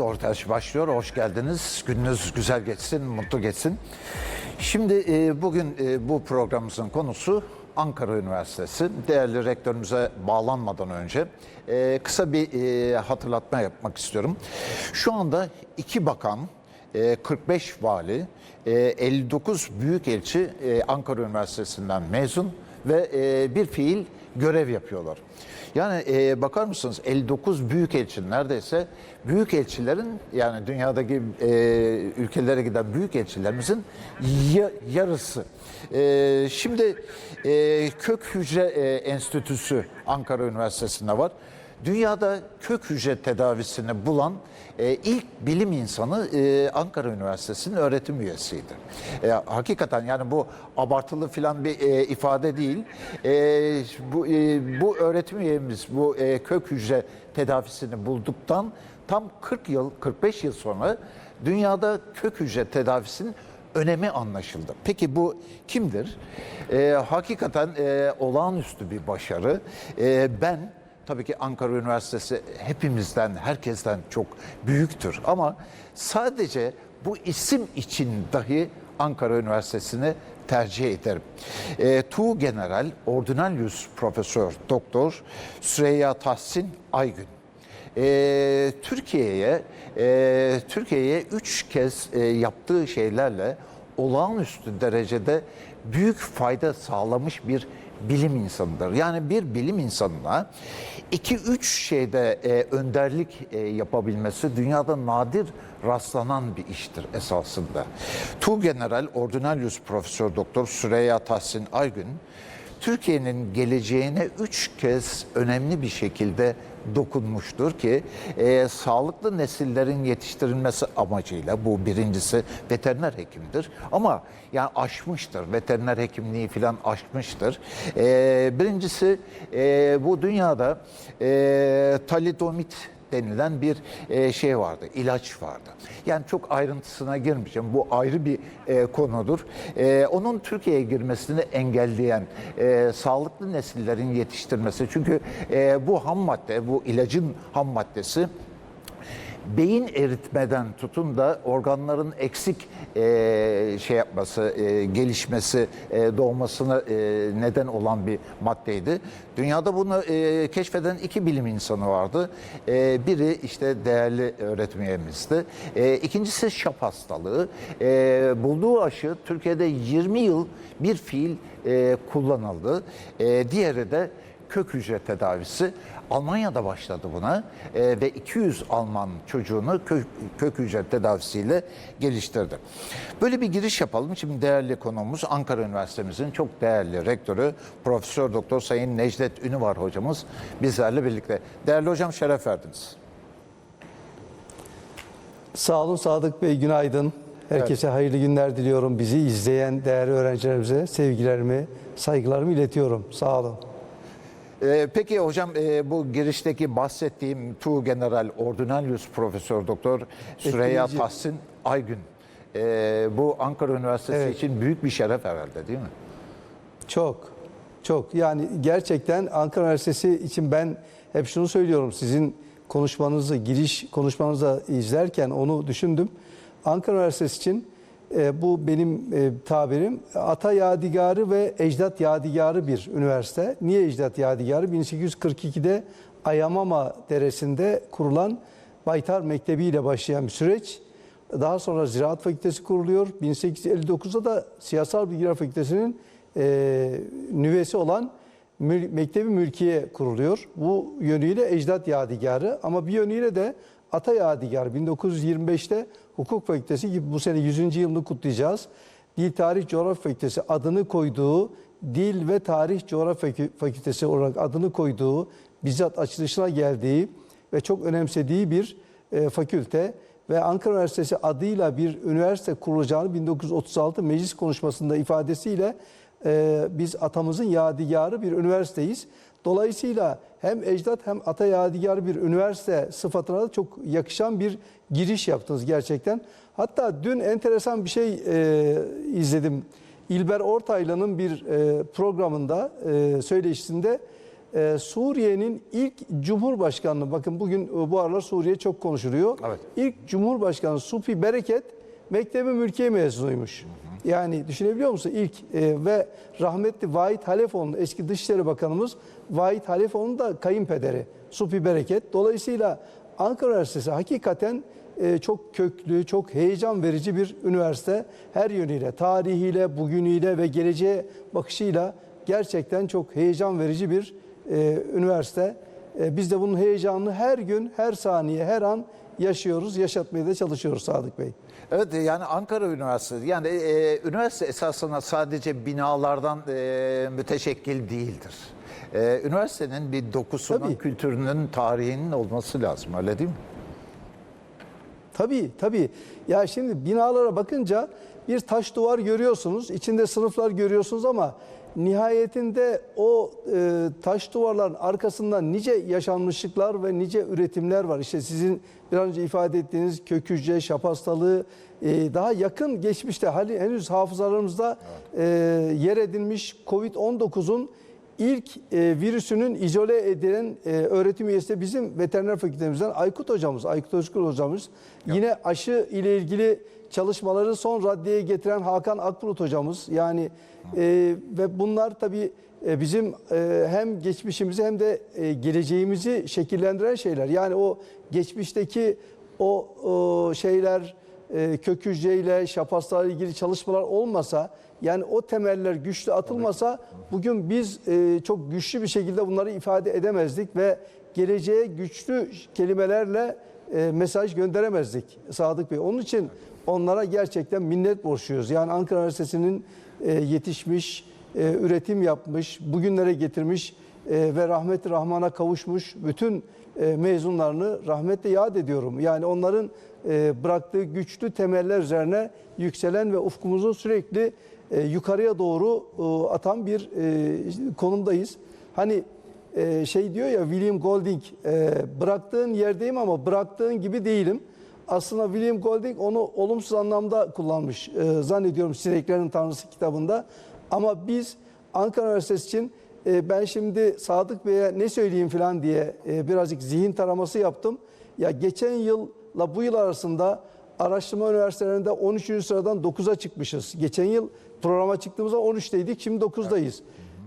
Doğru Ters başlıyor. Hoş geldiniz. Gününüz güzel geçsin, mutlu geçsin. Şimdi e, bugün e, bu programımızın konusu Ankara Üniversitesi. Değerli rektörümüze bağlanmadan önce e, kısa bir e, hatırlatma yapmak istiyorum. Şu anda iki bakan, e, 45 vali, e, 59 büyükelçi e, Ankara Üniversitesi'nden mezun ve e, bir fiil görev yapıyorlar. Yani e, bakar mısınız 59 büyükelçi neredeyse büyükelçilerin yani dünyadaki e, ülkelere giden büyükelçilerimizin ya, yarısı. E, şimdi e, Kök Hücre e, Enstitüsü Ankara Üniversitesi'nde var. Dünyada kök hücre tedavisini bulan e, ilk bilim insanı e, Ankara Üniversitesi'nin öğretim üyesiydi. E, hakikaten yani bu abartılı filan bir e, ifade değil. E, bu e, bu öğretim üyemiz bu e, kök hücre tedavisini bulduktan tam 40 yıl 45 yıl sonra dünyada kök hücre tedavisinin önemi anlaşıldı. Peki bu kimdir? E, hakikaten e, olağanüstü bir başarı. E, ben Tabii ki Ankara Üniversitesi hepimizden, herkesten çok büyüktür. Ama sadece bu isim için dahi Ankara Üniversitesi'ni tercih ederim. E, Tu General Ordinarius Profesör Doktor Süreyya Tahsin Aygün. E, Türkiye'ye e, Türkiye'ye üç kez e, yaptığı şeylerle olağanüstü derecede büyük fayda sağlamış bir bilim insanıdır. Yani bir bilim insanına iki üç şeyde e, önderlik e, yapabilmesi dünyada nadir rastlanan bir iştir esasında. Tu General Ordinarius Profesör Doktor Süreyya Tahsin Aygün Türkiye'nin geleceğine üç kez önemli bir şekilde dokunmuştur ki e, sağlıklı nesillerin yetiştirilmesi amacıyla bu birincisi veteriner hekimdir ama yani aşmıştır veteriner hekimliği falan aşmıştır. E, birincisi e, bu dünyada e, talidomit denilen bir e, şey vardı, ilaç vardı. Yani çok ayrıntısına girmeyeceğim. Bu ayrı bir e, konudur. E, onun Türkiye'ye girmesini engelleyen sağlıklı nesillerin yetiştirmesi. Çünkü bu ham madde, bu ilacın ham maddesi beyin eritmeden tutun da organların eksik e, şey yapması, e, gelişmesi, e, doğmasına e, neden olan bir maddeydi. Dünyada bunu e, keşfeden iki bilim insanı vardı. E, biri işte değerli öğretim üyemizdi. E, ikincisi şap hastalığı. E, bulduğu aşı Türkiye'de 20 yıl bir fiil e, kullanıldı. E, diğeri de kök hücre tedavisi. Almanya'da başladı buna e, ve 200 Alman çocuğunu kök, kök hücre tedavisiyle geliştirdi. Böyle bir giriş yapalım. Şimdi değerli konuğumuz Ankara Üniversitemizin çok değerli rektörü Profesör Doktor Sayın Necdet Ünüvar hocamız bizlerle birlikte. Değerli hocam şeref verdiniz. Sağ olun Sadık Bey, günaydın. Herkese hayırlı günler diliyorum. Bizi izleyen değerli öğrencilerimize sevgilerimi, saygılarımı iletiyorum. Sağ olun. Ee, peki hocam e, bu girişteki bahsettiğim Tu General Ordinarius Profesör Doktor Süreyya Etkileyici. Tahsin Aygün. e, bu Ankara Üniversitesi Evet. için büyük bir şeref herhalde değil mi? Çok, çok. Yani gerçekten Ankara Üniversitesi için ben hep şunu söylüyorum. Sizin konuşmanızı, giriş konuşmanızı izlerken onu düşündüm. Ankara Üniversitesi için e, bu benim e, tabirim ata yadigarı ve ecdat yadigarı bir üniversite. Niye ecdat yadigarı? 1842'de Ayamama Deresi'nde kurulan Baytar Mektebi ile başlayan bir süreç. Daha sonra Ziraat Fakültesi kuruluyor. 1859'da da Siyasal Bilgiler Fakültesi'nin e, nüvesi olan Mül- Mektebi Mülkiye kuruluyor. Bu yönüyle ecdat yadigarı ama bir yönüyle de ata yadigarı. 1925'te Hukuk Fakültesi gibi bu sene 100. yılını kutlayacağız. Dil Tarih Coğrafya Fakültesi adını koyduğu Dil ve Tarih Coğrafya Fakü- Fakültesi olarak adını koyduğu bizzat açılışına geldiği ve çok önemsediği bir e, fakülte ve Ankara Üniversitesi adıyla bir üniversite kurulacağını 1936 meclis konuşmasında ifadesiyle e, biz atamızın yadigarı bir üniversiteyiz. Dolayısıyla hem ecdat hem ata yadigarı bir üniversite sıfatına da çok yakışan bir giriş yaptınız gerçekten. Hatta dün enteresan bir şey e, izledim. İlber Ortaylı'nın bir e, programında, e, söyleşisinde e, Suriye'nin ilk Cumhurbaşkanı, bakın bugün e, bu aralar Suriye çok konuşuluyor. Evet. İlk Cumhurbaşkanı Supi Bereket Mektebi Mülkiye mezunuymuş. Yani düşünebiliyor musun? İlk e, ve rahmetli Vahit Halefoğlu eski Dışişleri Bakanımız Vahit Halefoğlu'nun da kayınpederi Supi Bereket. Dolayısıyla Ankara Üniversitesi hakikaten e, çok köklü, çok heyecan verici bir üniversite. Her yönüyle, tarihiyle, bugünüyle ve geleceğe bakışıyla gerçekten çok heyecan verici bir e, üniversite. E, biz de bunun heyecanını her gün, her saniye, her an yaşıyoruz, yaşatmaya da çalışıyoruz Sadık Bey. Evet yani Ankara Üniversitesi yani e, üniversite esasında sadece binalardan e, müteşekkil değildir. E, üniversitenin bir dokusunun, Tabii. kültürünün, tarihinin olması lazım öyle değil mi? Tabii tabii. Ya şimdi binalara bakınca bir taş duvar görüyorsunuz, içinde sınıflar görüyorsunuz ama nihayetinde o e, taş duvarların arkasında nice yaşanmışlıklar ve nice üretimler var. İşte sizin bir an önce ifade ettiğiniz kök hücre, şap hastalığı e, daha yakın geçmişte hali henüz hafızalarımızda e, yer edilmiş Covid-19'un İlk e, virüsünün izole edilen e, öğretim üyesi de bizim veteriner fakültemizden Aykut hocamız, Aykut Özkul hocamız. Yine aşı ile ilgili çalışmaları son raddeye getiren Hakan Akbulut hocamız. Yani e, ve bunlar tabii e, bizim e, hem geçmişimizi hem de e, geleceğimizi şekillendiren şeyler. Yani o geçmişteki o, o şeyler e, kök hücreyle, şap hastalarıyla ilgili çalışmalar olmasa yani o temeller güçlü atılmasa bugün biz e, çok güçlü bir şekilde bunları ifade edemezdik ve geleceğe güçlü kelimelerle e, mesaj gönderemezdik Sadık Bey. Onun için onlara gerçekten minnet borçluyuz. Yani Ankara Üniversitesi'nin e, yetişmiş, e, üretim yapmış, bugünlere getirmiş e, ve rahmet rahmana kavuşmuş bütün mezunlarını rahmetle yad ediyorum. Yani onların bıraktığı güçlü temeller üzerine yükselen ve ufkumuzu sürekli yukarıya doğru e, atan bir konumdayız. Hani şey diyor ya William Golding bıraktığın yerdeyim ama bıraktığın gibi değilim. Aslında William Golding onu olumsuz anlamda kullanmış e, zannediyorum Sineklerin Tanrısı kitabında. Ama biz Ankara Üniversitesi için e, ben şimdi Sadık Bey'e ne söyleyeyim falan diye e, birazcık zihin taraması yaptım. Ya geçen yılla bu yıl arasında araştırma üniversitelerinde 13. sıradan 9'a çıkmışız. Geçen yıl programa çıktığımızda 13'teydik, şimdi 9'dayız.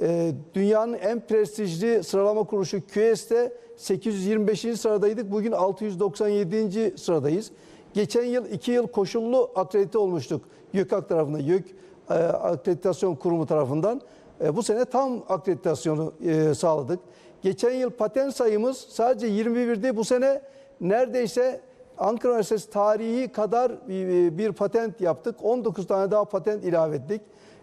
Ee, dünyanın en prestijli sıralama kuruluşu QS'te 825. sıradaydık. Bugün 697. sıradayız. Geçen yıl 2 yıl koşullu akredite olmuştuk YÖKAK tarafından, YÖK e, akreditasyon kurumu tarafından. E, bu sene tam akreditasyonu e, sağladık. Geçen yıl patent sayımız sadece 21'di. Bu sene neredeyse Ankara Üniversitesi tarihi kadar bir, bir patent yaptık. 19 tane daha patent ilave ettik.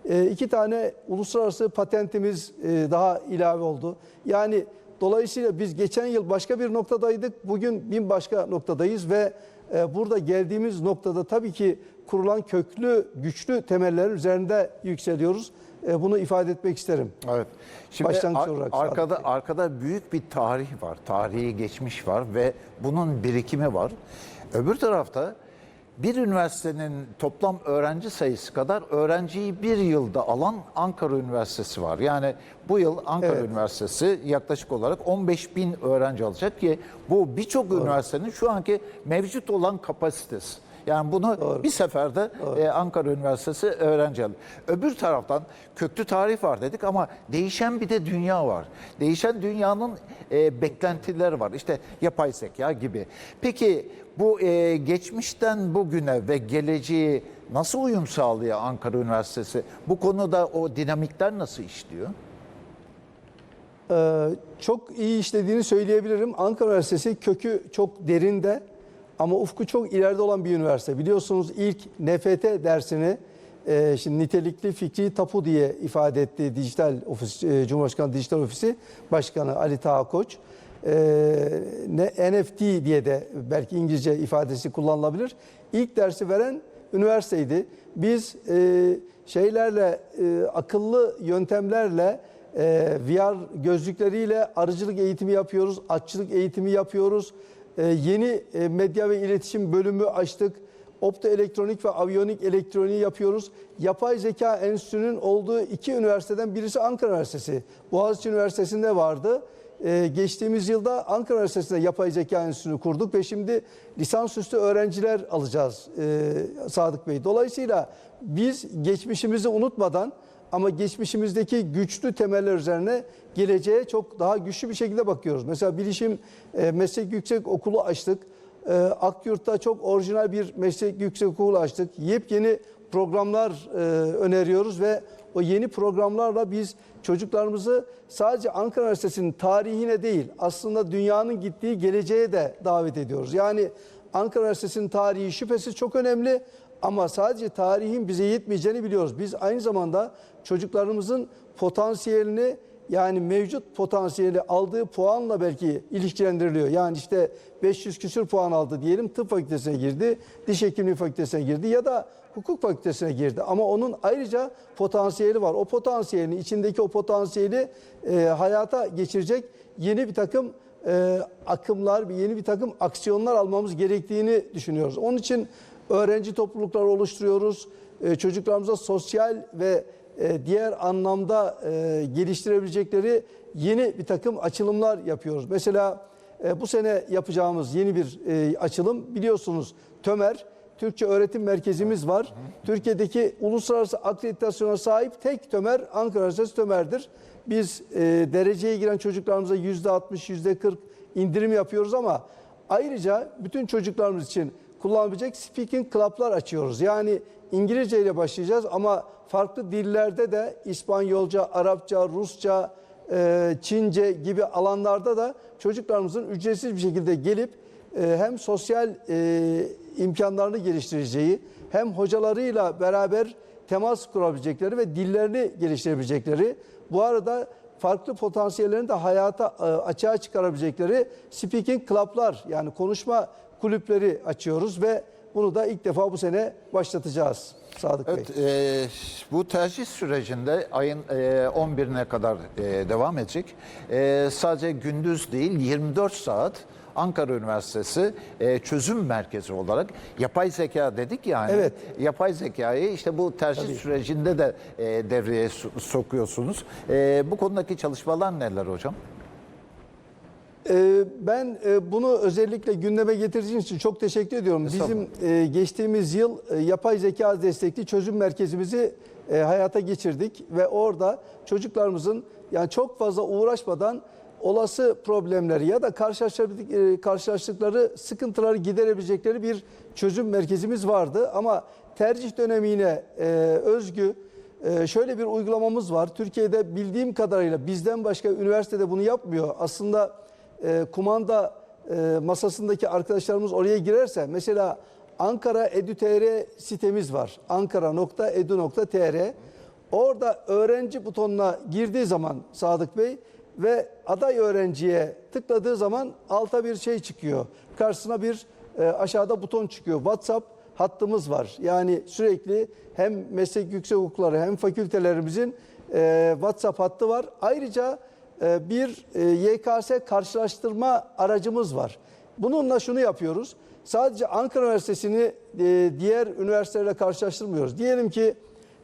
E, iki tane uluslararası patentimiz e, daha ilave oldu. Yani dolayısıyla biz geçen yıl başka bir noktadaydık. Bugün bin başka noktadayız ve e, burada geldiğimiz noktada tabii ki kurulan köklü, güçlü temellerin üzerinde yükseliyoruz. E, bunu ifade etmek isterim. Evet. Şimdi Başlangıç ar- olarak arkada arkada büyük bir tarih var. Tarihi geçmiş var ve bunun birikimi var. Öbür tarafta bir üniversitenin toplam öğrenci sayısı kadar öğrenciyi bir yılda alan Ankara Üniversitesi var. Yani bu yıl Ankara Evet. Üniversitesi yaklaşık olarak 15 bin öğrenci alacak ki bu birçok üniversitenin şu anki mevcut olan kapasitesi. Yani bunu bir seferde e, Ankara Üniversitesi öğrenci. Öbür taraftan köklü tarih var dedik ama değişen bir de dünya var. Değişen dünyanın e, beklentileri var. İşte yapay zeka gibi. Peki bu e, geçmişten bugüne ve geleceği nasıl uyum sağlıyor Ankara Üniversitesi? Bu konuda o dinamikler nasıl işliyor? Ee, çok iyi işlediğini söyleyebilirim. Ankara Üniversitesi kökü çok derinde ama ufku çok ileride olan bir üniversite. Biliyorsunuz ilk NFT dersini e, şimdi nitelikli fikri tapu diye ifade etti Dijital Ofis, e, Cumhurbaşkanı Dijital Ofisi Başkanı Ali Taha Koç. E, ne, NFT diye de belki İngilizce ifadesi kullanılabilir. İlk dersi veren üniversiteydi. Biz e, şeylerle, e, akıllı yöntemlerle e, VR gözlükleriyle arıcılık eğitimi yapıyoruz, atçılık eğitimi yapıyoruz. E, yeni e, medya ve iletişim bölümü açtık. optoelektronik ve aviyonik elektroniği yapıyoruz. Yapay Zeka Enstitüsü'nün olduğu iki üniversiteden birisi Ankara Üniversitesi. Boğaziçi Üniversitesi'nde vardı. Ee, geçtiğimiz yılda Ankara Üniversitesi'nde Yapay Zeka Enstitüsü'nü kurduk ve şimdi lisansüstü öğrenciler alacağız e, Sadık Bey. Dolayısıyla biz geçmişimizi unutmadan ama geçmişimizdeki güçlü temeller üzerine geleceğe çok daha güçlü bir şekilde bakıyoruz. Mesela bilişim e, meslek yüksek okulu açtık. E, Akyurt'ta çok orijinal bir meslek yüksek okulu açtık. Yepyeni programlar e, öneriyoruz ve o yeni programlarla biz çocuklarımızı sadece Ankara Üniversitesi'nin tarihine değil aslında dünyanın gittiği geleceğe de davet ediyoruz. Yani Ankara Üniversitesi'nin tarihi şüphesiz çok önemli ama sadece tarihin bize yetmeyeceğini biliyoruz. Biz aynı zamanda çocuklarımızın potansiyelini yani mevcut potansiyeli aldığı puanla belki ilişkilendiriliyor. Yani işte 500 küsür puan aldı diyelim tıp fakültesine girdi, diş hekimliği fakültesine girdi ya da hukuk fakültesine girdi. Ama onun ayrıca potansiyeli var. O potansiyelini, içindeki o potansiyeli e, hayata geçirecek yeni bir takım e, akımlar, yeni bir takım aksiyonlar almamız gerektiğini düşünüyoruz. Onun için öğrenci toplulukları oluşturuyoruz. E, çocuklarımıza sosyal ve e, diğer anlamda e, geliştirebilecekleri yeni bir takım açılımlar yapıyoruz. Mesela e, bu sene yapacağımız yeni bir açılım biliyorsunuz TÖMER Türkçe Öğretim Merkezimiz var. Türkiye'deki uluslararası akreditasyona sahip tek TÖMER Ankara Üniversitesi TÖMER'dir. Biz dereceye giren çocuklarımıza yüzde 60, yüzde 40 indirim yapıyoruz ama ayrıca bütün çocuklarımız için kullanabilecek speaking club'lar açıyoruz. Yani İngilizce ile başlayacağız ama farklı dillerde de İspanyolca, Arapça, Rusça, e, Çince gibi alanlarda da çocuklarımızın ücretsiz bir şekilde gelip e, hem sosyal e, imkanlarını geliştireceği hem hocalarıyla beraber temas kurabilecekleri ve dillerini geliştirebilecekleri bu arada farklı potansiyellerini de hayata e, açığa çıkarabilecekleri speaking club'lar yani konuşma kulüpleri açıyoruz ve bunu da ilk defa bu sene başlatacağız Sadık Bey. Evet, e, bu tercih sürecinde ayın e, 11'ine kadar e, devam edecek. E, sadece gündüz değil 24 saat Ankara Üniversitesi e, çözüm merkezi olarak yapay zeka dedik yani. Evet. Yapay zekayı işte bu tercih sürecinde de e, devreye so- sokuyorsunuz. E, bu konudaki çalışmalar neler hocam? Ee, Ben e, bunu özellikle gündeme getirdiğiniz için çok teşekkür ediyorum. Bizim e, geçtiğimiz yıl e, yapay zeka destekli çözüm merkezimizi hayata geçirdik ve orada çocuklarımızın yani çok fazla uğraşmadan olası problemleri ya da karşılaştık- karşılaştıkları sıkıntıları giderebilecekleri bir çözüm merkezimiz vardı. Ama tercih dönemine özgü şöyle bir uygulamamız var. Türkiye'de bildiğim kadarıyla bizden başka üniversitede bunu yapmıyor. Aslında e, kumanda e, masasındaki arkadaşlarımız oraya girerse mesela Ankara Edu.tr sitemiz var. ankara.edu.tr Orada öğrenci butonuna girdiği zaman Sadık Bey ve aday öğrenciye tıkladığı zaman alta bir şey çıkıyor. Karşısına bir e, aşağıda buton çıkıyor. WhatsApp hattımız var. Yani sürekli hem meslek yüksek okulları hem fakültelerimizin e, WhatsApp hattı var. Ayrıca bir e, YKS karşılaştırma aracımız var. Bununla şunu yapıyoruz. Sadece Ankara Üniversitesi'ni e, diğer üniversitelerle karşılaştırmıyoruz. Diyelim ki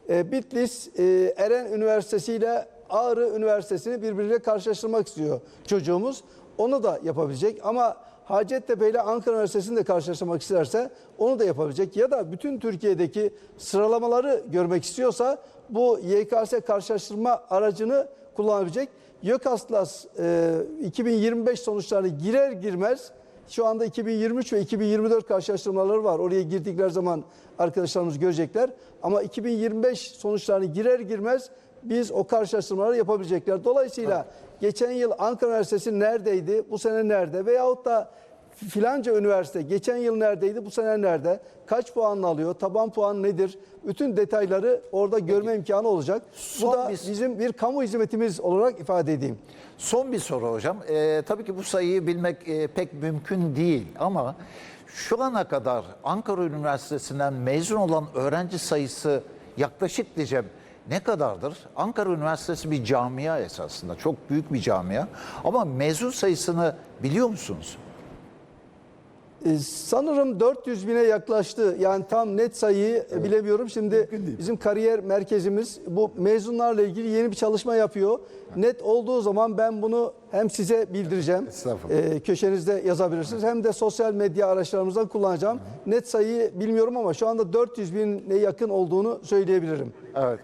e, Bitlis e, Eren Üniversitesi ile Ağrı Üniversitesi'ni birbiriyle karşılaştırmak istiyor çocuğumuz. Onu da yapabilecek ama Hacettepe ile Ankara Üniversitesi'ni de karşılaştırmak isterse onu da yapabilecek. Ya da bütün Türkiye'deki sıralamaları görmek istiyorsa bu YKS karşılaştırma aracını kullanabilecek. YÖKASLAS e, 2025 sonuçlarını girer girmez şu anda 2023 ve 2024 karşılaştırmaları var. Oraya girdikleri zaman arkadaşlarımız görecekler. Ama 2025 sonuçlarını girer girmez biz o karşılaştırmaları yapabilecekler. Dolayısıyla geçen yıl Ankara Üniversitesi neredeydi, bu sene nerede veyahut da filanca üniversite geçen yıl neredeydi, bu sene nerede, kaç puan alıyor, taban puan nedir, bütün detayları orada görme imkanı olacak. Son bu da bir- bizim bir kamu hizmetimiz olarak ifade edeyim. Son bir soru hocam. Ee, tabii ki bu sayıyı bilmek e, pek mümkün değil ama şu ana kadar Ankara Üniversitesi'nden mezun olan öğrenci sayısı yaklaşık diyeceğim ne kadardır? Ankara Üniversitesi bir camia esasında. Çok büyük bir camia. Ama mezun sayısını biliyor musunuz? E, sanırım 400 bine yaklaştı. Yani tam net sayıyı e, bilemiyorum. Şimdi bizim kariyer merkezimiz bu mezunlarla ilgili yeni bir çalışma yapıyor. Net olduğu zaman ben bunu hem size bildireceğim. E, köşenizde yazabilirsiniz. Hem de sosyal medya araçlarımızdan kullanacağım. Net sayıyı bilmiyorum ama şu anda 400 bine yakın olduğunu söyleyebilirim. Evet.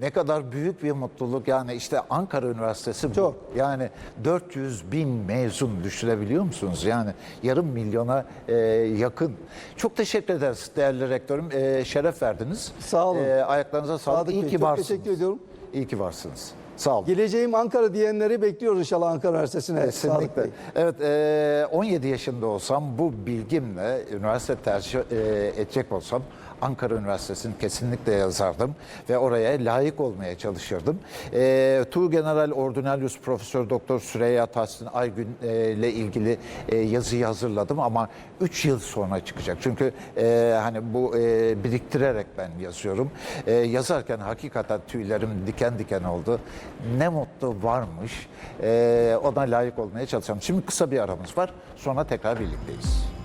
Ne kadar büyük bir mutluluk yani işte Ankara Üniversitesi bu. Çok. Yani 400 bin mezun düşünebiliyor musunuz? Yani yarım milyona e, yakın. Çok teşekkür ederiz değerli rektörüm. E, şeref verdiniz. Sağ olun. E, ayaklarınıza sağlık. Sadık İyi Bey, ki çok varsınız. teşekkür ediyorum. İyi ki varsınız. Sağ olun. Geleceğim Ankara diyenleri bekliyoruz inşallah Ankara Üniversitesi'ne. Kesinlikle. Evet, e, 17 yaşında olsam bu bilgimle üniversite tercih e, edecek olsam Ankara Üniversitesi'ni kesinlikle yazardım ve oraya layık olmaya çalışırdım. E, Tuğgeneral Ordinarius Profesör Doktor Süreyya Tahsin Aygün e, ile ilgili e, yazıyı hazırladım ama 3 yıl sonra çıkacak. Çünkü e, hani bu e, biriktirerek ben yazıyorum. E, yazarken hakikaten tüylerim diken diken oldu. Ne mutlu varmış. E, ona layık olmaya çalışacağım. Şimdi kısa bir aramız var. Sonra tekrar birlikteyiz.